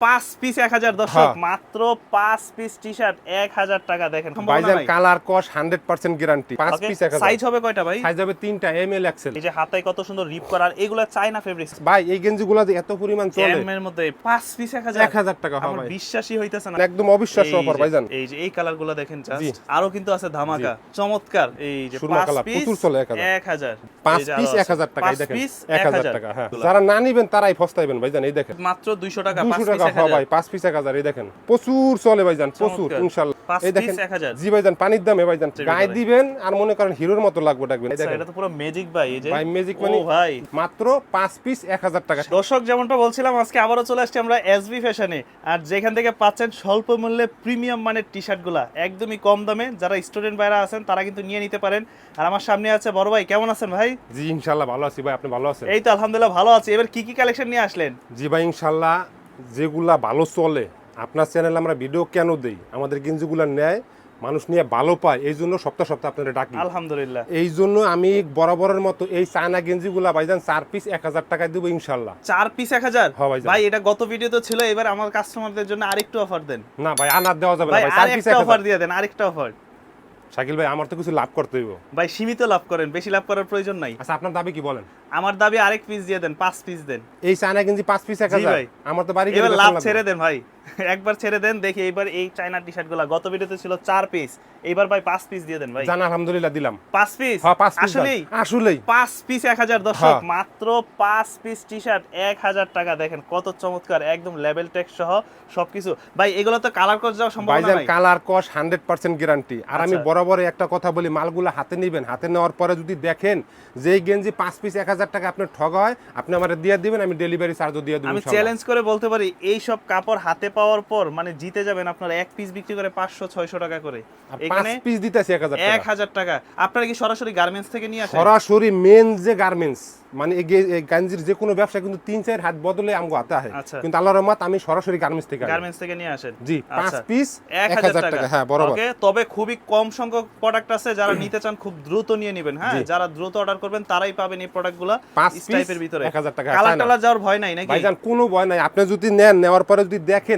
পাঁচ পিস এক হাজার দর্শক হ্যাঁ। মাত্র পাঁচ পিস টি শার্ট এক হাজার টাকা দেখেন ভাইজান কালার কস হান্ড্রেড পার্সেন্ট গ্যারান্টি পাঁচ পিস এক সাইজ হবে কয়টা ভাই? সাইজ হবে তিনটা এম এল এক্সেল এই যে হাতায় কত সুন্দর রিপ করার এগুলো চাইনা ফেব্রিক্স ভাই এই গেঞ্জি গুলা এত পরিমাণ চলে। এর মধ্যে পাঁচ পিস এক হাজার। এক হাজার টাকা হবে বিশ্বাসই হইতেছে না। একদম অবিশ্বাস্য অফার ভাইজান। এই যে এই কালারগুলো দেখেন। আরও কিন্তু আছে ধামাকা। চমৎকার। এই যে পাঁচ পিস চলে এক হাজার। পাঁচ পিস এক হাজার টাকা দেখেন। এক হাজার টাকা হ্যাঁ। যারা না নিবেন তারাই ফস্তাইবেন ভাইজান এই দেখেন। মাত্র দুইশো টাকা পিস টাকা হ্যাঁ ভাই পাঁচ পিস এক হাজার এই দেখেন। প্রচুর চলে ভাইজান প্রচুর ইনশাল্লাহ। এই দেখেন জি ভাইজান পানির দামে ভাইজান গায়ে দিবেন আর মনে করেন হিরোর মতো লাগবে ডাকবেন এই আচ্ছা, দেখেন। এটা তো পুরো ম্যাজিক ভাই এই যে। ভাই ম্যাজিক মানে ভাই। মাত্র পাঁচ পিস এক হাজার টাকা। দর্শক যেমনটা বলছিলাম আজকে আবারও চলে আসছি আমরা এসবি ফ্যাশনে আর যেখান থেকে পাচ্ছেন স্বল্প মূল্যে প্রিমিয়াম মানের টি শার্টগুলো একদমই কম দামে। যারা স্টুডেন্ট ভাইরা আছেন তারা কিন্তু নিয়ে নিতে পারেন। আর আমার সামনে আছে বড় ভাই কেমন আছেন ভাই? জি ইনশাল্লাহ ভালো আছি ভাই আপনি ভালো আছেন? এই তো আলহামদুলিল্লাহ ভালো আছি। এবার কি কি কালেকশন নিয়ে আসলেন? জি ভাই ইনশাল্লাহ যেগুলা ভালো চলে আপনার চ্যানেলে আমরা ভিডিও কেন দেই? আমাদের গেঞ্জিগুলা নেয় মানুষ নিয়ে ভালো পায় এই জন্য সপ্তাহ সপ্তাহ আপনারা ডাকি। আলহামদুলিল্লাহ। এই জন্য আমি বরাবরের মতো এই চায়না গেঞ্জি গেঞ্জিগুলা ভাইজান চার পিস এক হাজার টাকায় দেবো ইনশাল্লাহ। চার পিস এক হাজার? হ্যাঁ ভাই এটা গত ভিডিও তো ছিল এবার আমার কাস্টমারদের জন্য আরেকটু অফার দেন। না ভাই আনার দেওয়া যাবে না ভাই চার পিস অফার দিয়ে দেন আরেকটা অফার শাকিল ভাই আমার তো কিছু লাভ করতে হইব। ভাই সীমিত লাভ করেন বেশি লাভ করার প্রয়োজন নাই। আচ্ছা আপনার দাবি কি বলেন? আমার দাবি আরেক পিস দিয়ে দেন পাঁচ পিস দেন। এই চানা গেঞ্জি পাঁচ পিস এক হাজার। ভাই। আমার তো বাড়ি লাভ ছেড়ে দেন ভাই। একবার ছেড়ে দেন দেখি এবার এই চাইনা টি শার্টগুলা। গত ভিডিওতে ছিল চার পিস এবার ভাই পাঁচ পিস দিয়ে দেন ভাই। জান আলহামদুলিল্লাহ দিলাম। পাঁচ পিস হ্যাঁ পাঁচ পিস আসলেই? আসলেই। পাঁচ পিস এক হাজার দর্শক হ্যাঁ। মাত্র পাঁচ পিস টি শার্ট এক হাজার টাকা। দেখেন কত চমৎকার একদম লেভেল টেক্স সহ সবকিছু। ভাই এগুলো তো কালার করে যাওয়ার সম্ভাবনা ভাইজান নাই। কালার কস হান্ড্রেড পার্সেন্ট গ্যারান্টি আর আমি আচ্ছা। বরাবর একটা কথা বলি মালগুলো হাতে নেবেন। হাতে নেওয়ার পরে যদি দেখেন যে এই গেঞ্জি পাঁচ পিস এক হাজার টাকা আপনার ঠগা হয় আপনি আমার দিয়ে দিবেন আমি ডেলিভারি চার্জও দিয়ে দেবো আমি চ্যালেঞ্জ করে বলতে পারি এই সব কাপড় হাতে পাওয়ার পর মানে জিতে যাবেন আপনার এক পিস বিক্রি করে পাঁচশো ছয়শো টাকা করে। এখানে পিস দিতেছি এক হাজার এক টাকা হাজার টাকা। আপনারা কি সরাসরি গার্মেন্টস থেকে নিয়ে আসেন? সরাসরি মেন যে গার্মেন্টস মানে গাঞ্জির যে কোনো ব্যবসা কিন্তু তিন চার হাত বদলে আমগো হাতে আহে। আচ্ছা। কিন্তু আল্লাহর রহমত আমি সরাসরি গার্মেন্টস থেকে গার্মেন্টস থেকে নিয়ে আসেন? জি পাঁচ আচ্ছা। পিস এক এক হাজার টাকা। হ্যাঁ বরাবর। ওকে তবে খুবই কম সংখ্যক প্রোডাক্ট আছে যারা নিতে চান খুব দ্রুত নিয়ে নেবেন। হ্যাঁ যারা দ্রুত অর্ডার করবেন তারাই পাবেন এই প্রোডাক্টগুলো পাঁচ টাইপের ভিতরে। 1000 টাকা, কালার চায়না। টালার যাওয়ার ভয় নাই নাকি? ভাইজান কোনো ভয় নাই। আপনি যদি নেন নেওয়ার পরে যদি দেখেন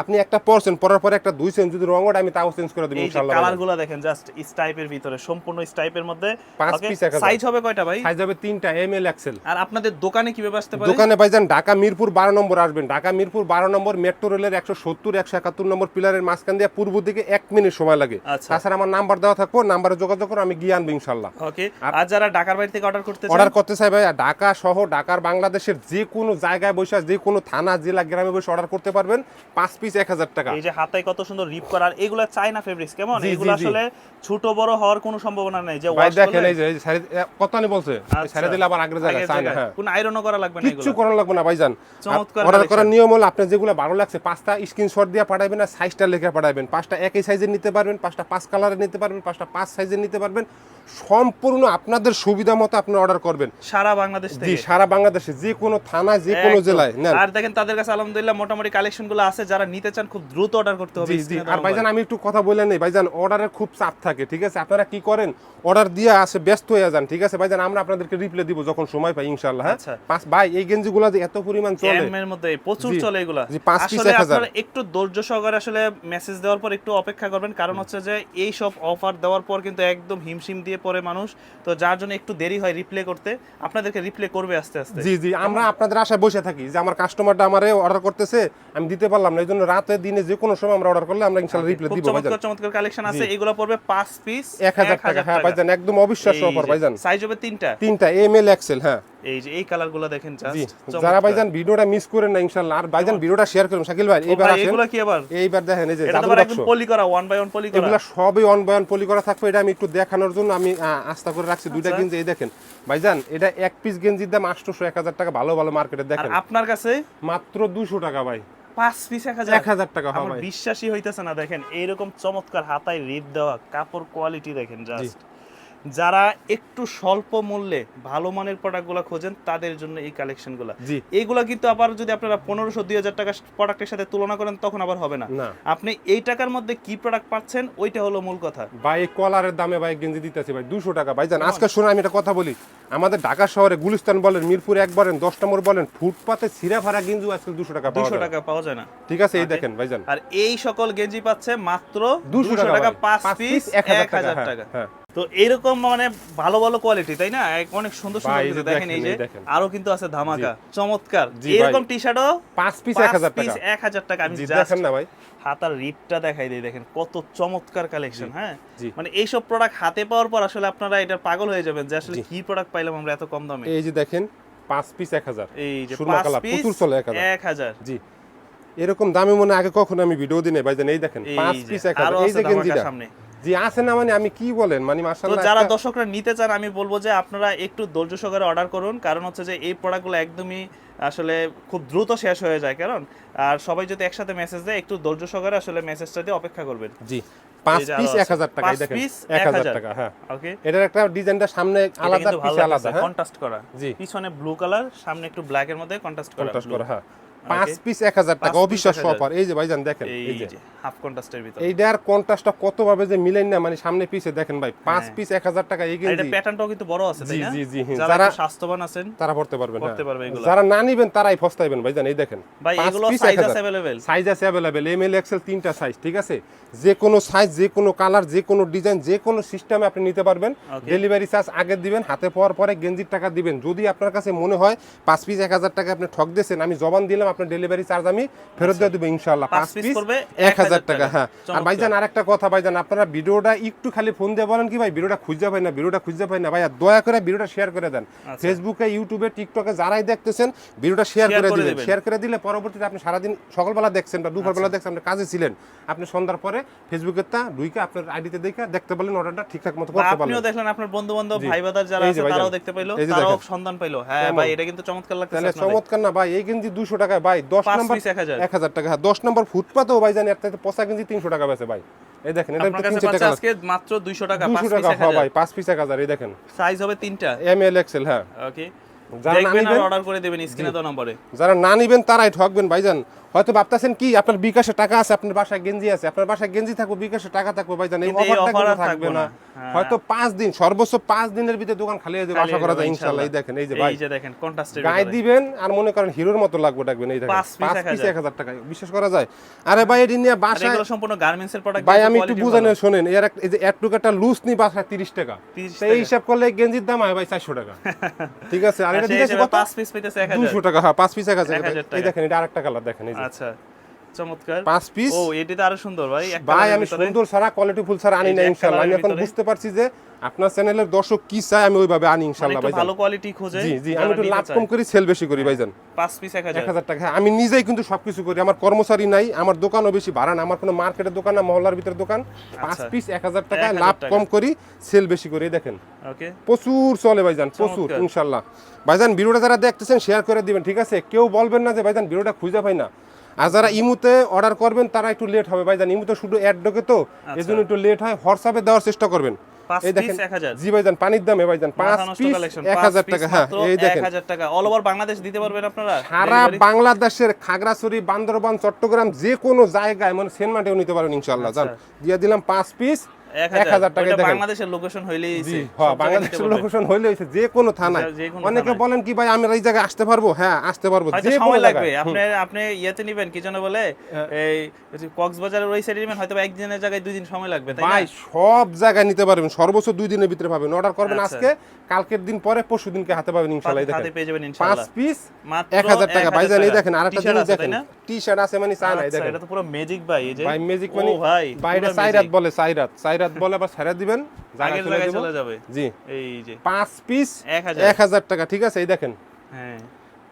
আপনি একটা পরছেন পরার পরে একটা দুইছেন যদি রঙটা আমি তাও চেঞ্জ করে দেবো ইনশাআল্লাহ কালারগুলো দেখেন জাস্ট ইস টাইপের ভিতরে সম্পূর্ণ ইস টাইপের মধ্যে পাঁচ 1000 সাইজ হবে কয়টা ভাই? সাইজ হবে তিনটা এম এল এক্সেল আর আপনাদের দোকানে কীভাবে আসতে পারে? দোকানে ভাইজান ঢাকা মিরপুর বারো নম্বর আসবেন। ঢাকা মিরপুর বারো নম্বর মেট্রো রেলের একশো সত্তর একশো একাত্তর নম্বর পিলারের মাঝখান দিয়ে পূর্ব দিকে এক মিনিট সময় লাগে। আচ্ছা। তাছাড়া আমার নাম্বার দেওয়া থাকব নাম্বারে যোগাযোগ করে আমি গিয়ে আনব ইনশাল্লাহ ওকে আর যারা ঢাকার বাইরে থেকে অর্ডার করতে চান? অর্ডার করতে চাই ভাই ঢাকা সহ ঢাকার বাংলাদেশের যে কোনো জায়গায় বসে যে কোনো থানা জেলা গ্রামে বসে অর্ডার করতে পারবেন। পাঁচ পিস এক হাজার টাকা। এই যে হাতায় কত সুন্দর রিপ এগুলা চাইনা ফেব্রিক্স কেমন? এগুলো আসলে ছোট বড় হওয়ার কোনো সম্ভাবনা নেই যে ভাই দেখেন এই যে কত বলছে? আচ্ছা। দিলে আবার আগের। হ্যাঁ। কোনো আয়রনও করা লাগবে না এগুলো। করার লাগবে না ভাইজান। অর্ডার করার নিয়ম হলো আপনি যেগুলো ভালো লাগছে পাঁচটা স্ক্রিনশট দিয়ে পাঠাবেন আর সাইজটা লিখে পাঠাবেন। পাঁচটা একই সাইজের নিতে পারবেন পাঁচটা পাঁচ কালারের নিতে পারবেন পাঁচটা পাঁচ সাইজের নিতে পারবেন। সম্পূর্ণ আপনাদের সুবিধা মতো আপনি অর্ডার করবেন। সারা বাংলাদেশ জি সারা বাংলাদেশে যে কোনো থানায় যে কোনো জেলায় আর দেখেন তাদের কাছে আলহামদুলিল্লাহ মোটামুটি কালেকশনগুলো আছে যারা নিতে চান খুব দ্রুত অর্ডার করতে হবে জি আর ভাইজান আমি একটু কথা বলে নেই। ভাইজান অর্ডারের খুব চাপ থাকে ঠিক আছে? আপনারা কি করেন? অর্ডার দিয়ে আসে ব্যস্ত হয়ে যান ঠিক আছে? ভাইজান আমরা আপনাদেরকে রিপ্লাই দিব যখন সময় পাই ইনশাআল্লাহ হ্যাঁ? আচ্ছা। পাঁচ ভাই এই গেঞ্জিগুলো যে এত পরিমাণ চলে। এর মধ্যে প্রচুর চলে এগুলা। জি, পাঁচ আসলে 1000 আপনারা একটু ধৈর্য সহকারে আসলে মেসেজ দেওয়ার পর একটু অপেক্ষা করবেন। কারণ হচ্ছে যে এই সব অফার দেওয়ার পর কিন্তু একদম হিমশিম দিয়ে পড়ে মানুষ। তো যার জন্য একটু দেরি হয় রিপ্লে করতে আপনাদেরকে রিপ্লে করবে আস্তে আস্তে। জি জি আমরা আপনাদের আশায় বসে থাকি যে আমার কাস্টমারটা আমারে অর্ডার করতেছে আমি দিতে পারলাম না এই জন্য রাতে দিনে যে কোনো সময় আমরা অর্ডার করলে আমরা ইনশাআল্লাহ রিপ্লাই দিব ভাইজান। চমৎকার চমৎকার কালেকশন আছে। এগুলো পড়বে পাঁচ পিস এক হাজার টাকা হ্যাঁ ভাইজান একদম অবিশ্বাস্য অফার ভাইজান। সাইজ হবে তিনটা। তিনটা এম এল এক্সেল হ্যাঁ। এই যে এই কালারগুলো দেখেন জাস্ট যারা ভাইজান ভিডিওটা মিস করেন না ইনশাআল্লাহ। আর ভাইজান ভিডিওটা শেয়ার করুন। শাকিল ভাই এইবার আসেন। এগুলো কি আবার? এইবার দেখেন এই যে এটা বাক্স একদম পলি করা ওয়ান বাই ওয়ান পলি করা। এগুলা সবই অনবয়ন পলি করা থাকবে এটা আমি একটু দেখানোর জন্য আমি আস্থা করে রাখছি। দুইটা আচ্ছা। গেঞ্জি এই দেখেন। ভাইজান এটা এক পিস গেঞ্জির দাম আটশোশো এক হাজার টাকা ভালো ভালো মার্কেটে দেখেন। আপনার কাছে? মাত্র দুশো টাকা ভাই। পাঁচ পিস এক হাজার। এক হাজার টাকা আমার বিশ্বাসই হইতেছে না দেখেন এইরকম চমৎকার হাতায় রিপ দেওয়া কাপড় কোয়ালিটি দেখেন জাস্ট যারা একটু স্বল্প মূল্যে ভালো মানের প্রোডাক্টগুলো খোঁজেন তাদের জন্য এই কালেকশনগুলো জি। এইগুলো কিন্তু আবার যদি আপনারা পনেরোশো দুই হাজার টাকা প্রোডাক্টের সাথে তুলনা করেন তখন আবার হবে না। আপনি এই টাকার মধ্যে কি প্রোডাক্ট পাচ্ছেন ওইটা হলো মূল কথা। ভাই কলারের দামে ভাই গেঞ্জি দিতেছি ভাই দুশো টাকা। ভাই জান আজকে শুনে আমি একটা কথা বলি। আমাদের ঢাকা শহরে গুলিস্তান বলেন মিরপুর এক বলেন দশ নম্বর বলেন ফুটপাতে ছিঁড়া ফাড়া গেঞ্জি আজকে দুশো টাকা দুশো টাকা পাওয়া যায় না। ঠিক আছে এই দেখেন ভাই জান আর এই সকল গেঞ্জি পাচ্ছে মাত্র দুশো টাকা পাঁচ পিস এক 1000 হাজার টাকা, টাকা। হ্যাঁ, তো এইরকম মানে ভালো ভালো কোয়ালিটি তাই না? অনেক সুন্দর সুন্দর দেখেন এই যে আরও কিন্তু আছে ধামাকা চমৎকার। এরকম টি শার্টও পাঁচ পিস এক হাজার টাকা। এক হাজার টাকা আমি দেখেন না ভাই। হাতার রিপটা দেখাই দিই দেখেন কত চমৎকার কালেকশন হ্যাঁ? মানে এইসব প্রোডাক্ট হাতে পাওয়ার পর আসলে আপনারা এটা পাগল হয়ে যাবেন যে আসলে কি প্রোডাক্ট পাইলাম আমরা এত কম দামে। এই যে দেখেন পাঁচ পিস এক হাজার। এই যে পাঁচ পিস চলে এক হাজার। জি। এরকম দামি মনে আগে কখনো আমি ভিডিও দিনে ভাই এই দেখেন পাঁচ পিস এক হাজার। এই যে গেঞ্জিটা। সামনে। জি আছে না মানে আমি কি বলেন? মানে মাশাআল্লাহ যারা দর্শকরা নিতে চান আমি বলব যে আপনারা একটু ধৈর্য সহকারে অর্ডার করুন। কারণ হচ্ছে যে এই প্রোডাক্টগুলো একদমই আসলে খুব দ্রুত শেষ হয়ে যায় কারণ? আর সবাই যদি একসাথে মেসেজ দেয় একটু ধৈর্য সহকারে আসলে মেসেজটা দিয়ে অপেক্ষা করবেন। জি পাঁচ পিস এক হাজার। টাকা দেখেন এক হাজার 1000 টাকা হ্যাঁ। ওকে এটার একটা ডিজাইনটা সামনে আলাদা পিছে আলাদা হ্যাঁ। কন্ট্রাস্ট করা। জি। পিছনে ব্লু কালার সামনে একটু ব্ল্যাক এর মধ্যে কন্ট্রাস্ট করা কন্ট্রাস্ট করা হ্যাঁ। পাঁচ Okay. পিস এক হাজার টাকা পাঁচ piece অবিশ্বাস্য 1000 অফার এই যে ভাইজান দেখেন এই এই যে যে হাফ কন্ট্রাস্টের ভিতর এইটার কন্ট্রাস্টটা কত ভাবে যে মিলেন না মানে সামনে পিছে দেখেন ভাই পাঁচ হ্যাঁ। পিস এক হাজার টাকা এই আর এটা গেঞ্জি প্যাটার্নটাও কিন্তু বড় আছে তাই জি, না জি, জি, হ্যাঁ। যারা যারা- একটু স্বাস্থ্যবান আছেন তারা পড়তে পারবেন পড়তে হ্যাঁ। পারবে এগুলো। যারা না নিবেন তারাই ফস্তাইবেন ভাইজান এই দেখেন ভাই পাঁচ এগুলো piece সাইজ 1000 আছে अवेलेबल সাইজ আছে অ্যাভেলেবেল এম এল এক্সেল তিনটা সাইজ ঠিক আছে যে কোনো সাইজ যে কোনো কালার যে কোনো ডিজাইন যে কোনো সিস্টেমে আপনি নিতে পারবেন Okay. ডেলিভারি চার্জ আগে দিবেন হাতে পাওয়ার পরে গেঞ্জির টাকা দিবেন যদি আপনার কাছে মনে হয় পাঁচ পিস এক হাজার টাকা আপনি ঠক দিয়েছেন আমি জবান দিলাম আপনার ডেলিভারি চার্জ আমি ফেরত দিয়ে দেবো ইনশাল্লাহ আচ্ছা। পাঁচ পিস করবে এক হাজার টাকা টাকা। হ্যাঁ। আর। ভাইজান আরেকটা কথা ভাইজান আপনারা ভিডিওটা একটু খালি ফোন দিয়ে বলেন কি ভাই ভিডিওটা খুঁজে পাই না ভিডিওটা খুঁজে পাই না। ভাই আর দয়া করে ভিডিওটা শেয়ার করে দেন। আচ্ছা। ফেসবুকে ইউটিউবে টিকটকে যারাই দেখতেছেন ভিডিওটা শেয়ার করে দিবেন। শেয়ার করে দিলে পরবর্তীতে আপনি সারাদিন সকালবেলা দেখছেন বা দুপুরবেলা দেখছেন আপনি কাজে ছিলেন আপনি সন্ধ্যার পরে ফেসবুকের তা দুইকে আপনার আইডিতে দেখে দেখতে পারলেন অর্ডারটা ঠিকঠাক মতো করতে আপনিও দেখলেন আপনার বন্ধু বান্ধব ভাই বাদার যারা আছে তারাও দেখতে পাইলো তারাও সন্ধান পাইলো। হ্যাঁ ভাই এটা কিন্তু চমৎকার লাগতেছে চমৎকার না ভাই এই কিন্তু দুশো টাকায় ভাই দশ নম্বর এক হাজার। টাকা। হ্যাঁ দশ নম্বর ফুটপাতেও ভাই জানি একটা পচা কিনছি তিনশো টাকা বেছে ভাই। এই দেখেন এটা তিনশো টাকা আজকে মাত্র 200 টাকা দুশো টাকা হ্যাঁ ভাই পাঁচ পিস এক হাজার এই দেখেন। সাইজ হবে তিনটা। এম এল এক্সেল হ্যাঁ। ওকে যারা না নিবেন তারাই ঠকবেন ভাইজান। হয়তো ভাবতেছেন কি আপনার বিকাশে টাকা আছে আপনার বাসায় গেঞ্জি আছে। আপনার বাসায় গেঞ্জি থাকবে বিকাশে টাকা থাকবে ভাইজান। এই অফারটা কিন্তু থাকবে না। হ্যাঁ। হয়তো পাঁচ দিন সর্বোচ্চ পাঁচ দিনের ভিতরে দোকান খালি হয়ে যাবে আশা করা যায় এই দেখেন এই যে ভাই। দেখেন কন্ট্রাস্টের গায়ে দিবেন আর মনে করেন হিরোর মতো লাগবে ডাকবেন এই দেখেন। পাঁচ এক পিস। এক হাজার টাকা বিশ্বাস করা যায়। আরে ভাই এটি নিয়ে বাসায় সম্পূর্ণ গার্মেন্টস এর প্রোডাক্ট ভাই আমি একটু বুঝানো শোনেন এর এই যে একটুকু একটা লুজ নি বাসায় তিরিশ টাকা। এই হিসাব করলে গেঞ্জির দাম হয় ভাই চারশো টাকা। ঠিক আছে আর এটা দিতেছে কত? 5 পিস পেতেছে 1000 দুশো টাকা হ্যাঁ পাঁচ পিস এক হাজার। 1000 এই। দেখেন এটা আরেকটা কালার দেখেন এই যে। আচ্ছা। চমৎকার। পাঁচ পিস ও এটি তো আরও সুন্দর ভাই ভাই আমি সুন্দর ছাড়া কোয়ালিটি ফুল ছাড়া আনি না ইনশাল্লাহ আমি এখন বুঝতে পারছি যে আপনার চ্যানেলের দর্শক কি চায় আমি ওইভাবে আনি একটু ভাইজান। ভালো কোয়ালিটি খোঁজে জি জি আমি একটু লাভ কম করি সেল বেশি করি ভাইজান। পাঁচ পিস এক এক হাজার হাজার টাকা হ্যাঁ, আমি নিজেই কিন্তু সবকিছু করি আমার কর্মচারী নাই আমার দোকানও বেশি ভাড়া না আমার কোনো মার্কেটের দোকান না মহল্লার ভিতরে দোকান। পাঁচ আচ্ছা। পিস এক হাজার টাকা। লাভ কম করি সেল বেশি করি দেখেন। ওকে। প্রচুর চলে ভাইজান প্রচুর। ইনশাল্লাহ ভাইজান ভিডিওটা যারা দেখতেছেন শেয়ার করে দিবেন ঠিক আছে? কেউ বলবেন না যে ভাইজান ভিডিওটা খুঁজে পাই না। আর যারা ইমুতে অর্ডার করবেন তারা একটু লেট হবে। ভাইজান ইমুতে শুধু অ্যাড ঢোকে তো এই জন্য একটু লেট হয়। হোয়াটসঅ্যাপে দেওয়ার চেষ্টা করবেন। এই দেখেন। জি ভাই ভাইজান পানির দামে ভাইজান পাঁচ পিস এক হাজার টাকা। হ্যাঁ এই দেখেন। টাকা। অল ওভার বাংলাদেশ দিতে পারবেন আপনারা। সারা বাংলাদেশের খাগড়াছড়ি বান্দরবান চট্টগ্রাম যে কোনো জায়গায় মানে সেনমাটেও নিতে পারবেন ইনশাল্লাহ জান দিয়ে দিলাম পাঁচ পিস দেখেন। বাংলাদেশের লোকেশন হইলেই সব জায়গায় বাংলাদেশের লোকেশন হইলে যে কোনো থানায়। অনেকে বলেন কি ভাই আমি এই জায়গায় আসতে পারব? হ্যাঁ আসতে পারব। যে সময় লাগবে। আপনি আপনি ইয়েতে নিবেন কি যেন বলে এই কক্সবাজারের ওই সাইডে নিবেন হয়তো একদিনের জায়গায় দুই দিন সময় লাগবে তাই ভাই সব জায়গায় নিতে পারবেন। সর্বোচ্চ দুই দিনের ভিতরে পাবেন। অর্ডার করবেন আচ্ছা। আজকে কালকের দিন পরে পরশু দিনকে হাতে পাবেন হাতে পেয়ে যাবেন ইনশাআল্লাহ। পিস মাত্র এক হাজার টাকা। ভাই জান দেখেন আরেকটা জিনিস দেখেন। টি শার্ট আছে মানে এই আচ্ছা, দেখেন। এটা তো পুরো ম্যাজিক ভাই এই যে ভাই ম্যাজিক মানে ভাই পুরো সাইরাত বলে সাইরাত। সাইরাত বলে আবার ছেড়ে দিবেন চলে যাবে। জি। এই যে। পাঁচ পিস। এক হাজার টাকা ঠিক আছে? এই দেখেন। হ্যাঁ।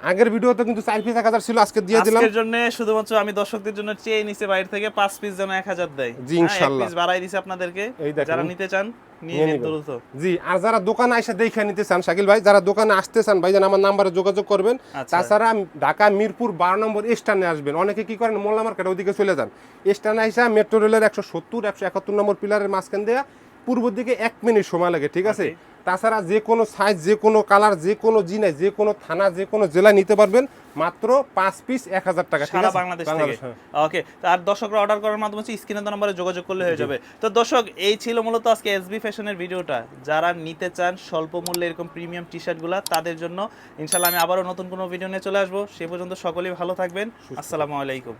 আগের ভিডিওতে কিন্তু চার পিস এক হাজার ছিল আজকে দিয়ে দিলাম। আজকের জন্য শুধুমাত্র আমি দর্শকদের জন্য চেয়ে নিছে বাইরে থেকে পাঁচ পিস যেন এক হাজার দেয়। জি, হ্যাঁ, ইনশাল্লাহ। পিস বাড়াই দিছে আপনাদেরকে। যারা নিতে চান নিয়ে নিন দ্রুত। জি আর যারা দোকানে এসে দেখে নিতে চান শাকিল ভাই যারা দোকানে আসতে চান ভাই আমার নাম্বারে যোগাযোগ করবেন। আচ্ছা। তাছাড়া ঢাকা মিরপুর বারো নম্বর স্ট্যান্ডে আসবেন। অনেকে কি করেন মোল্লা মার্কেট ওইদিকে চলে যান। স্ট্যান্ডে এসে মেট্রো রেলের একশো সত্তর একশো একাত্তর নম্বর পিলারের মাঝখান দিয়ে পূর্ব দিকে এক মিনিট সময় লাগে ঠিক আছে? তাছাড়া যে কোনো সাইজ যে কোনো কালার যে কোনো জিনে যে কোনো থানা যে কোনো জেলায় নিতে পারবেন মাত্র পাঁচ পিস এক হাজার টাকা সারা বাংলাদেশ থেকে। হ্যাঁ। ওকে আর দর্শকরা অর্ডার করার মাধ্যমে হচ্ছে স্ক্রিনে তো নাম্বারে যোগাযোগ করলে হয়ে যাবে। তো দর্শক এই ছিল মূলত আজকে এসবি ফ্যাশনের ভিডিওটা। যারা নিতে চান স্বল্প মূল্যে এরকম প্রিমিয়াম টি শার্টগুলো তাদের জন্য ইনশাল্লাহ আমি আবারও নতুন কোনো ভিডিও নিয়ে চলে আসব। সে পর্যন্ত সকলেই ভালো থাকবেন। আসসালামু আলাইকুম।